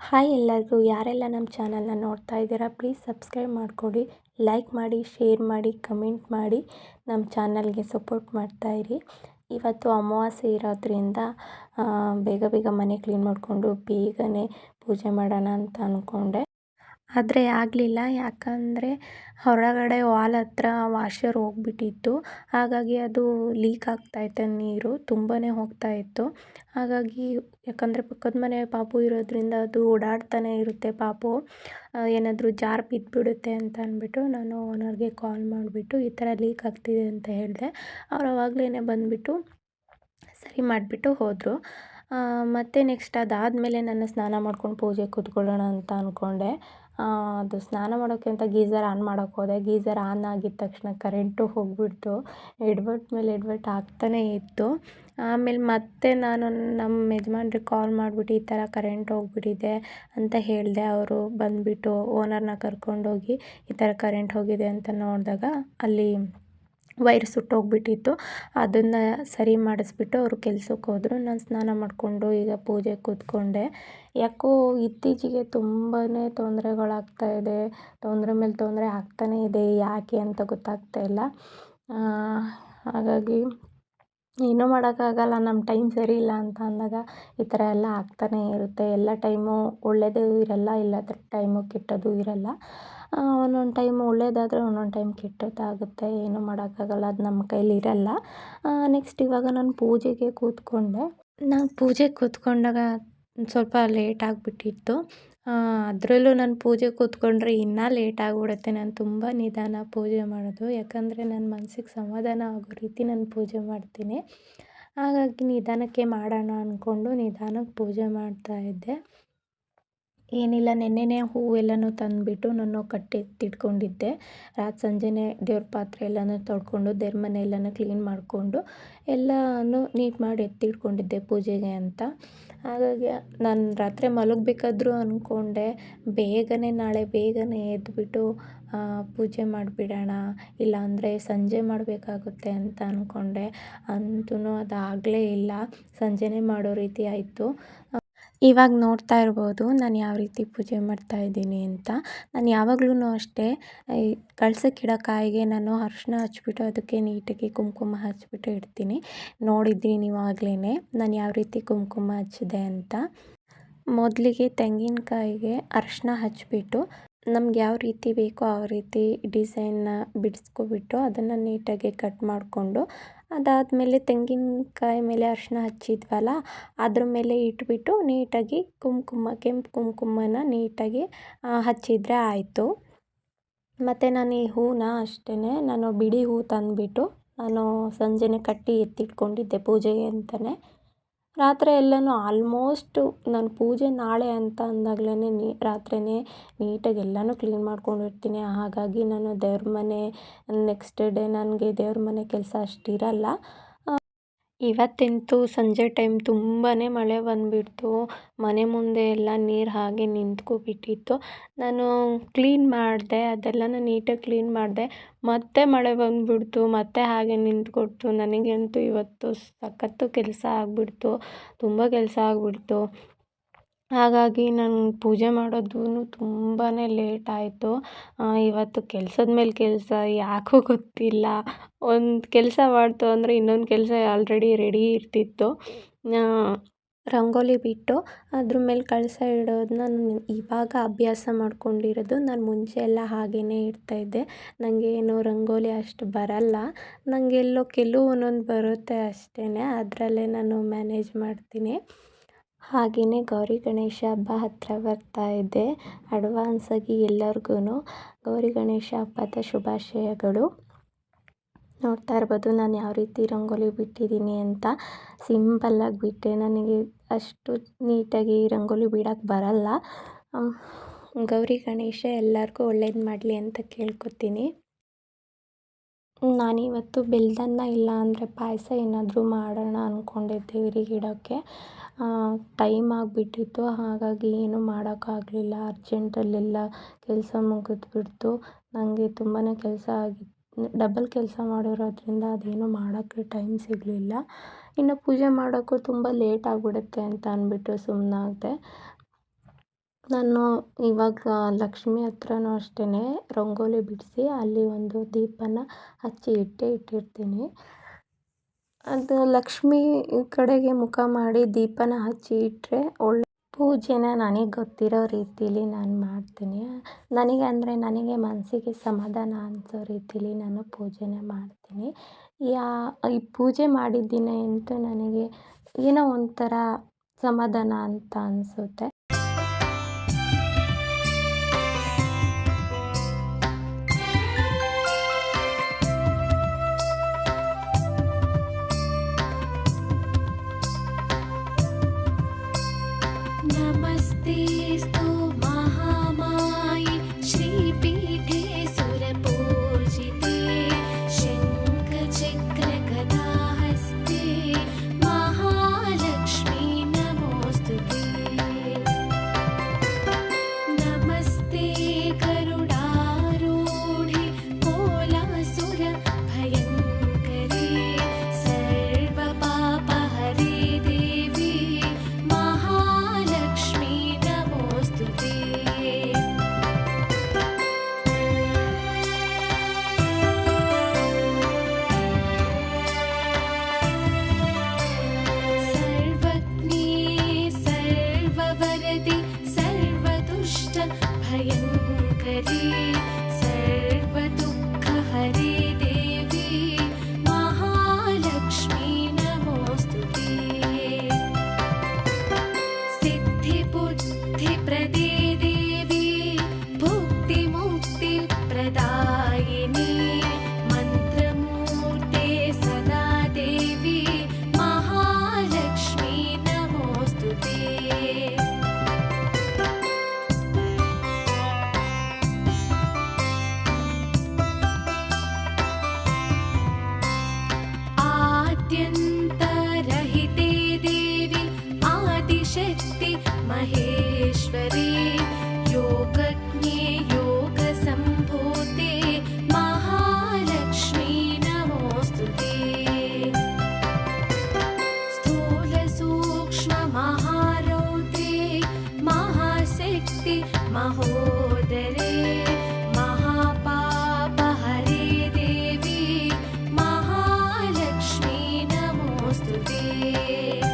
Hi ಎಲ್ಲರಿಗೂ, ಯಾರೆಲ್ಲ ನಮ್ಮ ಚಾನಲ್ನ ನೋಡ್ತಾ ಇದ್ದೀರಾ, ಪ್ಲೀಸ್ ಸಬ್ಸ್ಕ್ರೈಬ್ ಮಾಡಿಕೊಡಿ, ಲೈಕ್ ಮಾಡಿ, ಶೇರ್ ಮಾಡಿ, ಕಮೆಂಟ್ ಮಾಡಿ, ನಮ್ಮ ಚಾನಲ್ಗೆ ಸಪೋರ್ಟ್ ಮಾಡ್ತಾಯಿರಿ ಇವತ್ತು ಅಮಾವಾಸ್ಯೆ ಇರೋದ್ರಿಂದ ಬೇಗ ಬೇಗ ಮನೆ ಕ್ಲೀನ್ ಮಾಡಿಕೊಂಡು ಬೇಗನೆ ಪೂಜೆ ಮಾಡೋಣ ಅಂತ ಅಂದ್ಕೊಂಡೆ ಆದರೆ ಆಗಲಿಲ್ಲ. ಯಾಕಂದರೆ ಹೊರಗಡೆ ವಾಲ್ ಹತ್ರ ವಾಷರ್ ಹೋಗ್ಬಿಟ್ಟಿತ್ತು. ಹಾಗಾಗಿ ಅದು ಲೀಕ್ ಆಗ್ತಾಯಿತ್ತು ನೀರು ತುಂಬಾ ಹೋಗ್ತಾ ಇತ್ತು. ಹಾಗಾಗಿ ಯಾಕಂದರೆ ಪಕ್ಕದ ಮನೆ ಪಾಪು ಇರೋದ್ರಿಂದ ಅದು ಓಡಾಡ್ತಾನೆ ಇರುತ್ತೆ ಪಾಪು. ಏನಾದರೂ ಜಾರ್ ಬಿದ್ದುಬಿಡುತ್ತೆ ಅಂತ ಅಂದ್ಬಿಟ್ಟು ನಾನು ಓನರ್ಗೆ ಕಾಲ್ ಮಾಡಿಬಿಟ್ಟು ಈ ಥರ ಲೀಕ್ ಆಗ್ತಿದೆ ಅಂತ ಹೇಳಿದೆ. ಅವ್ರು ಅವಾಗಲೇ ಬಂದುಬಿಟ್ಟು ಸರಿ ಮಾಡಿಬಿಟ್ಟು ಹೋದರು. ಮತ್ತು ನೆಕ್ಸ್ಟ್ ಅದಾದಮೇಲೆ ನಾನು ಸ್ನಾನ ಮಾಡ್ಕೊಂಡು ಪೂಜೆ ಕೂತ್ಕೊಳ್ಳೋಣ ಅಂತ ಅಂದ್ಕೊಂಡೆ ಅದು ಸ್ನಾನ ಮಾಡೋಕ್ಕೆ ಅಂತ ಗೀಝರ್ ಆನ್ ಮಾಡೋಕ್ಕೆ ಹೋದೆ. ಗೀಝರ್ ಆನ್ ಆಗಿದ ತಕ್ಷಣ ಕರೆಂಟು ಹೋಗಿಬಿಡ್ತು. ಎಡ್ವರ್ಟ್ ಮೇಲೆ ಎಡ್ವರ್ಟ್ ಆಗ್ತಾನೇ ಇತ್ತು. ಆಮೇಲೆ ಮತ್ತೆ ನಾನು ನಮ್ಮ ಯಜಮಾನ್ರಿಗೆ ಕಾಲ್ ಮಾಡಿಬಿಟ್ಟು ಈ ಥರ ಕರೆಂಟ್ ಹೋಗಿಬಿಟ್ಟಿದೆ ಅಂತ ಹೇಳಿದೆ. ಅವರು ಬಂದುಬಿಟ್ಟು ಓನರ್ನ ಕರ್ಕೊಂಡೋಗಿ ಈ ಥರ ಕರೆಂಟ್ ಹೋಗಿದೆ ಅಂತ ನೋಡಿದಾಗ ಅಲ್ಲಿ ವೈರ್ ಸುಟ್ಟೋಗ್ಬಿಟ್ಟಿತ್ತು. ಅದನ್ನು ಸರಿ ಮಾಡಿಸ್ಬಿಟ್ಟು ಅವರು ಕೆಲ್ಸಕ್ಕೆ ಹೋದರು. ನಾನು ಸ್ನಾನ ಮಾಡಿಕೊಂಡು ಈಗ ಪೂಜೆ ಕೂತ್ಕೊಂಡೆ. ಯಾಕೋ ಇತ್ತೀಚೆಗೆ ತುಂಬಾ ತೊಂದರೆಗಳಾಗ್ತಾ ಇದೆ. ತೊಂದರೆ ಮೇಲೆ ತೊಂದರೆ ಆಗ್ತಾನೇ ಇದೆ. ಯಾಕೆ ಅಂತ ಗೊತ್ತಾಗ್ತಾ ಇಲ್ಲ. ಹಾಗಾಗಿ ಏನೂ ಮಾಡೋಕ್ಕಾಗಲ್ಲ. ನಮ್ಮ ಟೈಮ್ ಸರಿ ಇಲ್ಲ ಅಂತ ಅಂದಾಗ ಈ ಥರ ಎಲ್ಲ ಆಗ್ತಾನೇ ಇರುತ್ತೆ. ಎಲ್ಲ ಟೈಮು ಒಳ್ಳೆಯದು ಇರಲ್ಲ. ಇಲ್ಲ ಟೈಮು ಕೆಟ್ಟದ್ದು ಇರಲ್ಲ. ಒಂದೊಂದು ಟೈಮ್ ಒಳ್ಳೆಯದಾದ್ರೆ ಒಂದೊಂದು ಟೈಮ್ ಕೆಟ್ಟದ್ದಾಗುತ್ತೆ, ಏನೂ ಮಾಡೋಕ್ಕಾಗಲ್ಲ, ಅದು ನಮ್ಮ ಕೈಲಿ ಇರಲ್ಲ. ನೆಕ್ಸ್ಟ್ ಇವಾಗ ನಾನು ಪೂಜೆಗೆ ಕೂತ್ಕೊಂಡೆ. ನಾನು ಪೂಜೆಗೆ ಕೂತ್ಕೊಂಡಾಗ ಸ್ವಲ್ಪ ಲೇಟ್ ಆಗಿಬಿಟ್ಟಿತ್ತು. ಅದರಲ್ಲೂ ನಾನು ಪೂಜೆ ಕೂತ್ಕೊಂಡ್ರೆ ಇನ್ನೂ ಲೇಟ್ ಆಗಿಬಿಡುತ್ತೆ. ನಾನು ತುಂಬ ನಿಧಾನ ಪೂಜೆ ಮಾಡೋದು. ಯಾಕಂದರೆ ನನ್ನ ಮನಸ್ಸಿಗೆ ಸಮಾಧಾನ ಆಗೋ ರೀತಿ ನಾನು ಪೂಜೆ ಮಾಡ್ತೀನಿ. ಹಾಗಾಗಿ ನಿಧಾನಕ್ಕೆ ಮಾಡೋಣ ಅಂದ್ಕೊಂಡು ನಿಧಾನಕ್ಕೆ ಪೂಜೆ ಮಾಡ್ತಾಯಿದ್ದೆ ಏನಿಲ್ಲ, ನೆನ್ನೆನೇ ಹೂವೆಲ್ಲನೂ ತಂದುಬಿಟ್ಟು ನಾನು ಕಟ್ಟಿ ಎತ್ತಿಟ್ಕೊಂಡಿದ್ದೆ ರಾತ್ರಿ ಸಂಜೆನೇ ದೇವ್ರ ಪಾತ್ರೆ ಎಲ್ಲನೂ ತೊಳ್ಕೊಂಡು ದೇವ್ರ ಮನೆ ಎಲ್ಲನೂ ಕ್ಲೀನ್ ಮಾಡಿಕೊಂಡು ಎಲ್ಲನೂ ನೀಟ್ ಮಾಡಿ ಎತ್ತಿಟ್ಕೊಂಡಿದ್ದೆ ಪೂಜೆಗೆ ಅಂತ. ಹಾಗಾಗಿ ನಾನು ರಾತ್ರಿ ಮಲಗಬೇಕಾದ್ರೂ ಅಂದ್ಕೊಂಡೆ ಬೇಗನೆ ನಾಳೆ ಬೇಗನೆ ಎದ್ದುಬಿಟ್ಟು ಪೂಜೆ ಮಾಡಿಬಿಡೋಣ, ಇಲ್ಲಾಂದರೆ ಸಂಜೆ ಮಾಡಬೇಕಾಗುತ್ತೆ ಅಂತ ಅಂದ್ಕೊಂಡೆ ಅಂತೂ ಅದಾಗಲೇ ಇಲ್ಲ, ಸಂಜೆನೇ ಮಾಡೋ ರೀತಿ ಆಯಿತು. ಇವಾಗ ನೋಡ್ತಾ ಇರ್ಬೋದು ನಾನು ಯಾವ ರೀತಿ ಪೂಜೆ ಮಾಡ್ತಾ ಇದ್ದೀನಿ ಅಂತ. ನಾನು ಯಾವಾಗ್ಲೂ ಅಷ್ಟೇ, ಈ ಕಳ್ಸಕ್ಕಿಡೋ ಕಾಯಿಗೆ ನಾನು ಅರ್ಶಿನ ಹಚ್ಬಿಟ್ಟು ಅದಕ್ಕೆ ನೀಟಾಗಿ ಕುಂಕುಮ ಹಚ್ಬಿಟ್ಟು ಇಡ್ತೀನಿ. ನೋಡಿದ್ದೀನಿ ನೀವಾಗ್ಲೇ ನಾನು ಯಾವ ರೀತಿ ಕುಂಕುಮ ಹಚ್ಚಿದೆ ಅಂತ. ಮೊದಲಿಗೆ ತೆಂಗಿನಕಾಯಿಗೆ ಅರ್ಶಿನ ಹಚ್ಬಿಟ್ಟು ನಮ್ಗೆ ಯಾವ ರೀತಿ ಬೇಕೋ ಆ ರೀತಿ ಡಿಸೈನ್ನ ಬಿಡಿಸ್ಕೊಬಿಟ್ಟು ಅದನ್ನು ನೀಟಾಗಿ ಕಟ್ ಮಾಡಿಕೊಂಡು ಅದಾದಮೇಲೆ ತೆಂಗಿನಕಾಯಿ ಮೇಲೆ ಅರಿಶಿನ ಹಚ್ಚಿದ್ವಲ್ಲ, ಅದ್ರ ಮೇಲೆ ಇಟ್ಬಿಟ್ಟು ನೀಟಾಗಿ ಕುಂಕುಮ, ಕೆಂಪು ಕುಂಕುಮನ ನೀಟಾಗಿ ಹಚ್ಚಿದರೆ ಆಯಿತು. ಮತ್ತು ನಾನು ಈ ಹೂವನ್ನ ಅಷ್ಟೇ ನಾನು ಬಿಡಿ ಹೂ ತಂದುಬಿಟ್ಟು ನಾನು ಸಂಜೆನೇ ಕಟ್ಟಿ ಎತ್ತಿಟ್ಕೊಂಡಿದ್ದೆ ಪೂಜೆಗೆ ಅಂತಲೇ ರಾತ್ರಿ ಎಲ್ಲನೂ ಆಲ್ಮೋಸ್ಟು ನಾನು ಪೂಜೆ ನಾಳೆ ಅಂತ ಅಂದಾಗ್ಲೇ ನೀ ರಾತ್ರಿಯೇ ನೀಟಾಗಿ ಎಲ್ಲನೂ ಕ್ಲೀನ್ ಮಾಡ್ಕೊಂಡಿರ್ತೀನಿ ಹಾಗಾಗಿ ನಾನು ದೇವ್ರ ಮನೆ ನೆಕ್ಸ್ಟ್ ಡೇ ನನಗೆ ದೇವ್ರ ಮನೆ ಕೆಲಸ ಅಷ್ಟಿರಲ್ಲ ಇವತ್ತಂತೂ ಸಂಜೆ ಟೈಮ್ ತುಂಬಾ ಮಳೆ ಬಂದುಬಿಡ್ತು. ಮನೆ ಮುಂದೆ ಎಲ್ಲ ನೀರು ಹಾಗೆ ನಿಂತ್ಕೊಬಿಟ್ಟಿತ್ತು ನಾನು ಕ್ಲೀನ್ ಮಾಡಿದೆ, ಅದೆಲ್ಲನೂ ನೀಟಾಗಿ ಕ್ಲೀನ್ ಮಾಡಿದೆ. ಮತ್ತೆ ಮಳೆ ಬಂದುಬಿಡ್ತು, ಮತ್ತೆ ಹಾಗೆ ನಿಂತ್ಕೊಡ್ತು. ನನಗಂತೂ ಇವತ್ತು ಸಖತ್ತು ಕೆಲಸ ಆಗಿಬಿಡ್ತು, ತುಂಬ ಕೆಲಸ ಆಗಿಬಿಡ್ತು. ಹಾಗಾಗಿ ನಾನು ಪೂಜೆ ಮಾಡೋದೂ ತುಂಬಾ ಲೇಟ್ ಆಯಿತು. ಇವತ್ತು ಕೆಲ್ಸದ ಮೇಲೆ ಕೆಲಸ ಯಾಕೋ ಗೊತ್ತಿಲ್ಲ. ಒಂದು ಕೆಲಸ ಮಾಡ್ತು ಅಂದರೆ ಇನ್ನೊಂದು ಕೆಲಸ ಆಲ್ರೆಡಿ ರೆಡಿ ಇರ್ತಿತ್ತು. ರಂಗೋಲಿ ಬಿಟ್ಟು ಅದ್ರ ಮೇಲೆ ಕಳಸ ಇಡೋದನ್ನ ನಾನು ಇವಾಗ ಅಭ್ಯಾಸ ಮಾಡ್ಕೊಂಡಿರೋದು. ನಾನು ಮುಂಚೆ ಎಲ್ಲ ಹಾಗೆಯೇ ಇಡ್ತಾಯಿದ್ದೆ ನನಗೆ ಏನು ರಂಗೋಲಿ ಅಷ್ಟು ಬರಲ್ಲ. ನನಗೆಲ್ಲೋ ಕೆಲವು ಒಂದೊಂದು ಬರುತ್ತೆ ಅಷ್ಟೇ ಅದರಲ್ಲೇ ನಾನು ಮ್ಯಾನೇಜ್ ಮಾಡ್ತೀನಿ. ಹಾಗೆಯೇ ಗೌರಿ ಗಣೇಶ ಹಬ್ಬ ಹತ್ತಿರ ಬರ್ತಾ ಇದೆ. ಅಡ್ವಾನ್ಸಾಗಿ ಎಲ್ಲರಿಗೂ ಗೌರಿ ಗಣೇಶ ಹಬ್ಬದ ಶುಭಾಶಯಗಳು. ನೋಡ್ತಾ ಇರ್ಬೋದು ನಾನು ಯಾವ ರೀತಿ ರಂಗೋಲಿ ಬಿಟ್ಟಿದ್ದೀನಿ ಅಂತ. ಸಿಂಪಲ್ಲಾಗಿ ಬಿಟ್ಟೆ. ನನಗೆ ಅಷ್ಟು ನೀಟಾಗಿ ರಂಗೋಲಿ ಬಿಡೋಕ್ಕೆ ಬರಲ್ಲ. ಗೌರಿ ಗಣೇಶ ಎಲ್ಲರಿಗೂ ಒಳ್ಳೇದು ಮಾಡಲಿ ಅಂತ ಕೇಳ್ಕೊತೀನಿ. ನಾನಿವತ್ತು ಬೆಲ್ಲದನ್ನ ಇಲ್ಲ ಅಂದರೆ ಪಾಯಸ ಏನಾದರೂ ಮಾಡೋಣ ಅಂದ್ಕೊಂಡಿದ್ದೆ ಇವ್ರಿಗೆ ಇಡೋಕ್ಕೆ. ಟೈಮ್ ಆಗಿಬಿಟ್ಟಿತ್ತು. ಹಾಗಾಗಿ ಏನೂ ಮಾಡೋಕ್ಕಾಗ್ಲಿಲ್ಲ. ಅರ್ಜೆಂಟಲ್ಲೆಲ್ಲ ಕೆಲಸ ಮುಗಿದ್ಬಿಡ್ತು. ನನಗೆ ತುಂಬಾ ಕೆಲಸ ಆಗಿತ್ತು ಡಬಲ್ ಕೆಲಸ ಮಾಡಿರೋದ್ರಿಂದ ಅದೇನು ಮಾಡೋಕ್ಕೆ ಟೈಮ್ ಸಿಗಲಿಲ್ಲ. ಇನ್ನು ಪೂಜೆ ಮಾಡೋಕ್ಕೂ ತುಂಬ ಲೇಟ್ ಆಗಿಬಿಡುತ್ತೆ ಅಂತ ಅಂದ್ಬಿಟ್ಟು ಸುಮ್ಮನಾಗದೆ ನಾನು ಇವಾಗ ಲಕ್ಷ್ಮಿ ಹತ್ರನೂ ಅಷ್ಟೇ ರಂಗೋಲಿ ಬಿಡಿಸಿ ಅಲ್ಲಿ ಒಂದು ದೀಪನ ಹಚ್ಚಿ ಇಟ್ಟೇ ಇಟ್ಟಿರ್ತೀನಿ. ಅದು ಲಕ್ಷ್ಮಿ ಕಡೆಗೆ ಮುಖ ಮಾಡಿ ದೀಪನ ಹಚ್ಚಿ ಇಟ್ಟರೆ ಒಳ್ಳೆ ಪೂಜೆನ ನನಗೆ ಗೊತ್ತಿರೋ ರೀತಿಲಿ ನಾನು ಮಾಡ್ತೀನಿ. ನನಗೆ ಅಂದರೆ ನನಗೆ ಮನಸ್ಸಿಗೆ ಸಮಾಧಾನ ಅನಿಸೋ ರೀತಿಲಿ ನಾನು ಪೂಜೆನ ಮಾಡ್ತೀನಿ. ಯಾ, ಈ ಪೂಜೆ ಮಾಡಿದ ದಿನ ಅಂತೂ ನನಗೆ ಏನೋ ಒಂಥರ ಸಮಾಧಾನ ಅಂತ ಅನಿಸುತ್ತೆ. Pity. You.